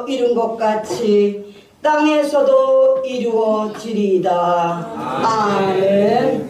하늘에서 이룬 것 같이 땅에서도 이루어지리이다. 아멘.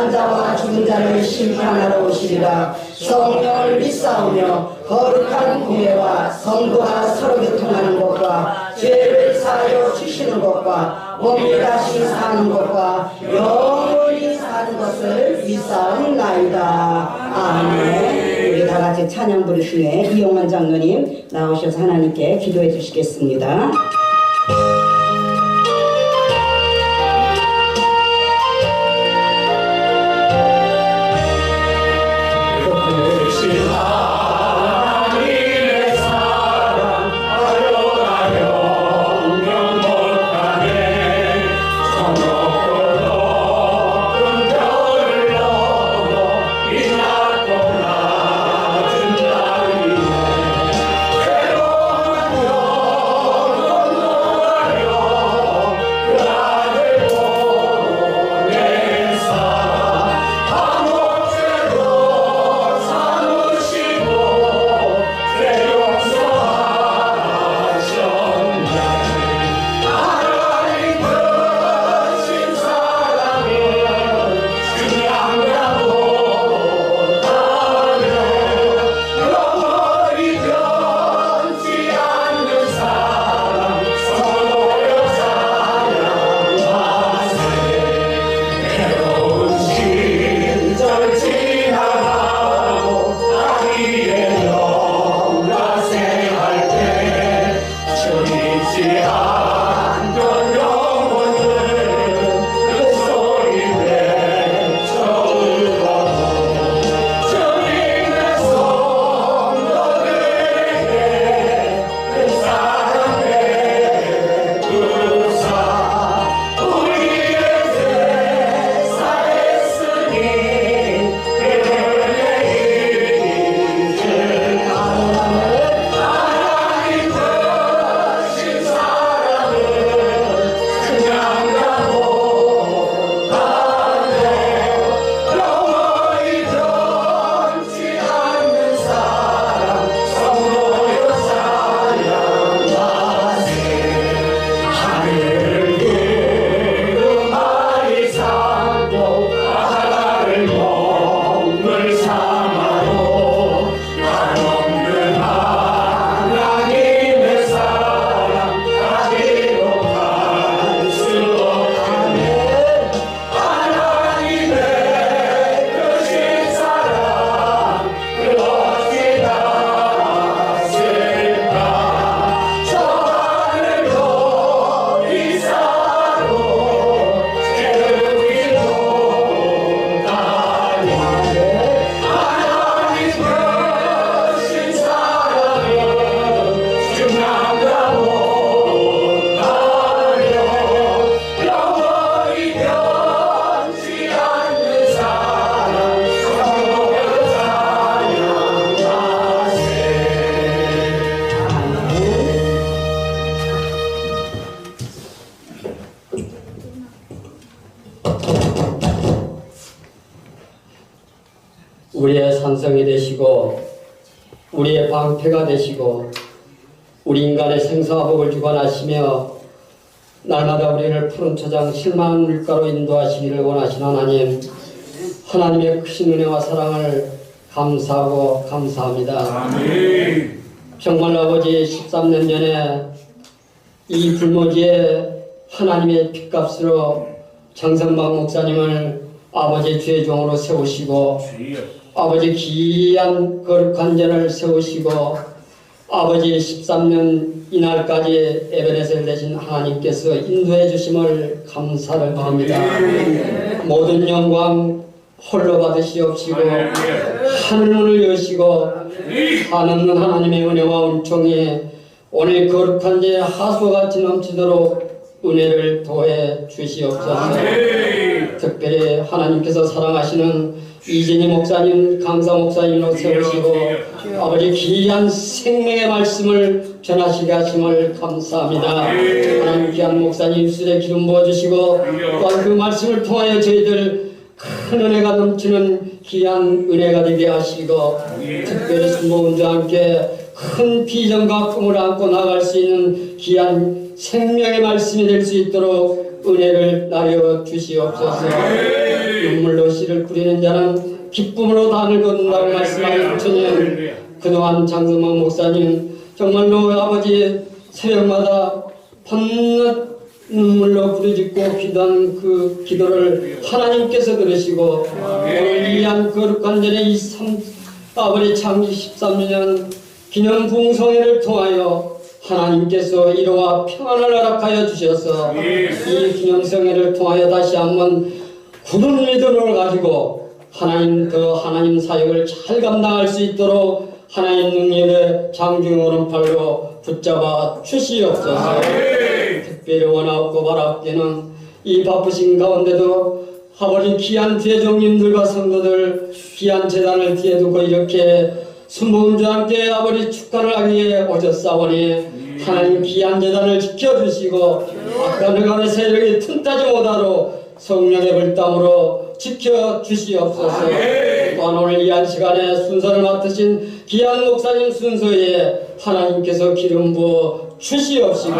산 자와 죽은 자를 심판하러 오시리라 성령을 믿사오며 거룩한 구매와 성도가 서로 교통하는 것과 죄를 사하여 주시는 것과 몸이 다시 사는 것과 영원히 사는 것을 믿사옵나이다. 아멘. 우리 다 같이 찬양 부르시네 이용만 장로님 나오셔서 하나님께 기도해 주시겠습니다. 산성이 되시고 우리의 방패가 되시고 우리 인간의 생사와 복을 주관하시며 날마다 우리를 푸른 초장 실망한 물가로 인도하시기를 원하신 하나님 하나님의 크신 은혜와 사랑을 감사하고 감사합니다. 정말 아버지 13년 전에 이 불모지에 하나님의 핏값으로 장성박 목사님을 아버지 주의 종으로 세우시고 아버지 귀한 거룩한 전을 세우시고 아버지 13년 이날까지 에베레스를 되신 하나님께서 인도해 주심을 감사를 합니다. 모든 영광 홀로 받으시옵시고 하늘 문을 여시고 하는 하나님의 은혜와 은총이 오늘 거룩한 제 하수같이 넘치도록 은혜를 도해 주시옵소서. 특별히 하나님께서 사랑하시는 이진희 목사님, 강사 목사님으로 세우시고 아버지 귀한 생명의 말씀을 전하시게 하심을 감사합니다. 하나님 귀한 목사님 입술에 기름 부어주시고 또한 그 말씀을 통하여 저희들 큰 은혜가 넘치는 귀한 은혜가 되게 하시고 특별히 순모운과 함께 큰 비전과 꿈을 안고 나갈 수 있는 귀한 생명의 말씀이 될 수 있도록 은혜를 나려 주시옵소서. 눈물로 씨를 뿌리는 자는 기쁨으로 단을 거둔다고 말씀하신 주님 그동안 장성만 목사님 정말로 아버지 새벽마다 밤낮 눈물로 부르짖고 기도한 그 기도를 하나님께서 들으시고 오늘 이한 거룩한 전에 이 삼, 아버지 창기 13년 기념 봉성회를 통하여 하나님께서 이로와 평안을 허락하여 주셔서 이 기념성회를 통하여 다시 한번 굳은 믿음을 가지고 하나님 더 하나님 사역을 잘 감당할 수 있도록 하나님 능력의 장중 오른팔로 붙잡아 주시옵소서. 특별히 원하고 바랍게는 이 바쁘신 가운데도 아버지 귀한 대종님들과 성도들 귀한 재단을 뒤에 두고 이렇게 순복음주와 함께 아버지 축하를 하기 위해 오셨사오니 하나님 귀한 재단을 지켜주시고 악한 흑암의 세력이 틈타지 못하도록 성령의 불담으로 지켜주시옵소서. 또한 오늘 이 한 시간에 순서를 맡으신 귀한 목사님 순서에 하나님께서 기름 부어 주시옵시고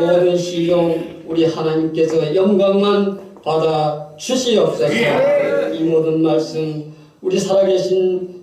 모든 시종 우리 하나님께서 영광만 받아 주시옵소서. 이 모든 말씀 우리 살아계신